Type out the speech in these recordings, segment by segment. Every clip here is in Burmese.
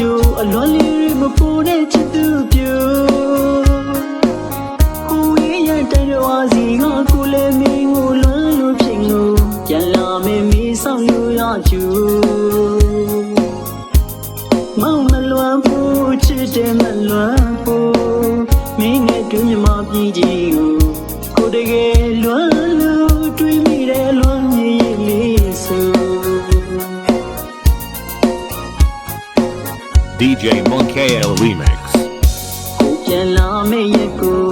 ကျူအလွန်လေးရီမပေါ်တဲ့ချစ်သူပြူကိုရဲ့ရတရဝစီကကိုလည်းမင်းကိုလွမ်းလို့ဖြစ်ငိုပြန်လာမင်းမီးဆောင်ယူရကျူမောင်မလွမ်းဖို့ချစ်တယ်မလွမ်းဖို့မင်းနဲ့တူမြမပြည်ကြီးကိုကိုတကယ် Remix. ကိုပြန်လာမယ့်ရက်ကို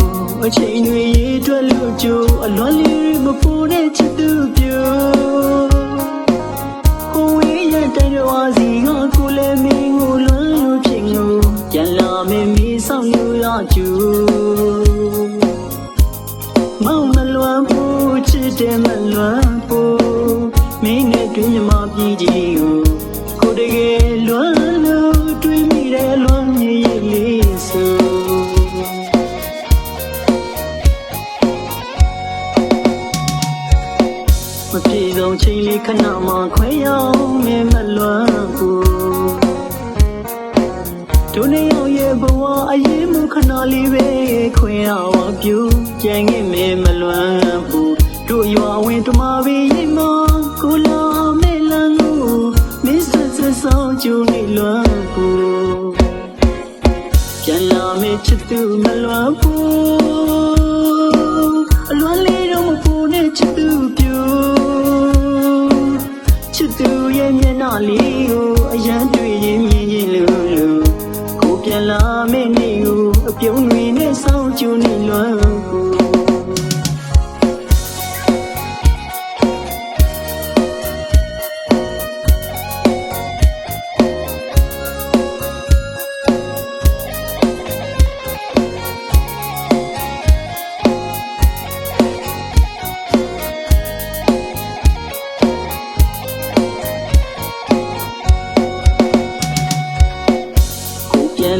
အချိန်တွေရေတွက်လို့ကြိုးအလွန်လေးမပူတဲ့ချစ်သူပြိုဟိုဝေးရတဲ့ဝါစီကကိုလည်းမင်းကိုလွမ်းလို့ဖြစ်ငိုပြန်လာမယ့်မိဆောင်ယူရကြိုးမောင်မလွမ်းဘူးချစ်တယ်မလွမ်းဘူးမင်းနဲ့တွေ့မြမပြည်ကြီးကိုကိုတကယ်လွမ်းလို့တွေ့မိတယ်လွမ်း ချိန်လေးခဏမှခွဲရောက်မြင်မလွမ်းဘူးဒုနေရောက်ရဲ့ဘဝအရေးမှုခဏလေးပဲခွဲအောင်ပြူကြံခဲ့မြင်မလွမ်းဘူးတို့ရွာဝင်တမဘေးရင်မကိုလာမဲလန်းကိုမစ္စဆဆောင်းကျူနေလွမ်းဘူးပြန်လာမယ့်ချစ်သူမ ကို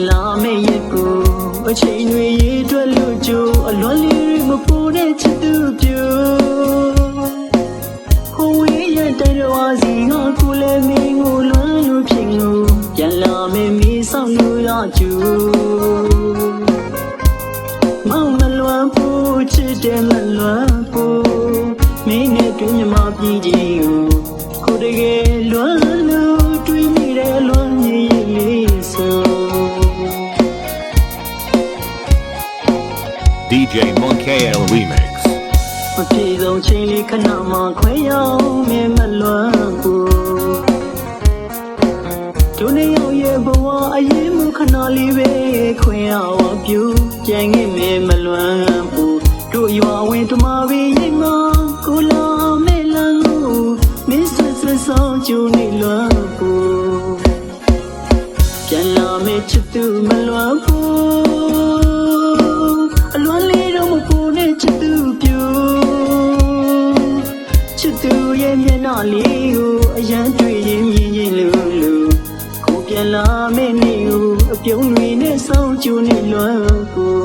လာမယ့်ရက်ကိုအချိန်တွေရေတွက်လို့ကြိုးအလွန်လေးတွေမပူတဲ့ချစ်သူပြိုဟိုဝေးရတဲ့ဝါစီကကိုလည်းမင်းကိုလွမ်းလို့ဖြစ်ငိုပြန်လာမယ့်မိဆောင်လို့ရကြိုးမောင်မလွမ်းဘူးချစ်တယ်မလွမ်းဘူးမင်းနဲ့တွေ့မြမပြည်ကြီးကို DJ Monkey Remix. မပြေဆုံးချိန်လေးခဏမှခွဲရောက်မြင်မလွမ်းဘူးဒုနေရောက်ရဲ့ဘဝအရေးမှုခဏလေးပဲခွဲအောင်ပြူကြံခဲ့မြင်မလွမ်းဘူးတို့ရွာဝင်တမဘေးရိမ်မကိုလာမဲလန်းကိုမစ္စဆဆောင်းကျူနေလွမ်းဘူးပြန်လာမယ့်ချစ်သူမ အရန်တွေ့ရင်မြင်ရင်လို့လို့ကိုပြန်လာမယ့်နေ့ကိုအပြုံးတွေနဲ့စောင့်ကြည့်နေလွမ်းကို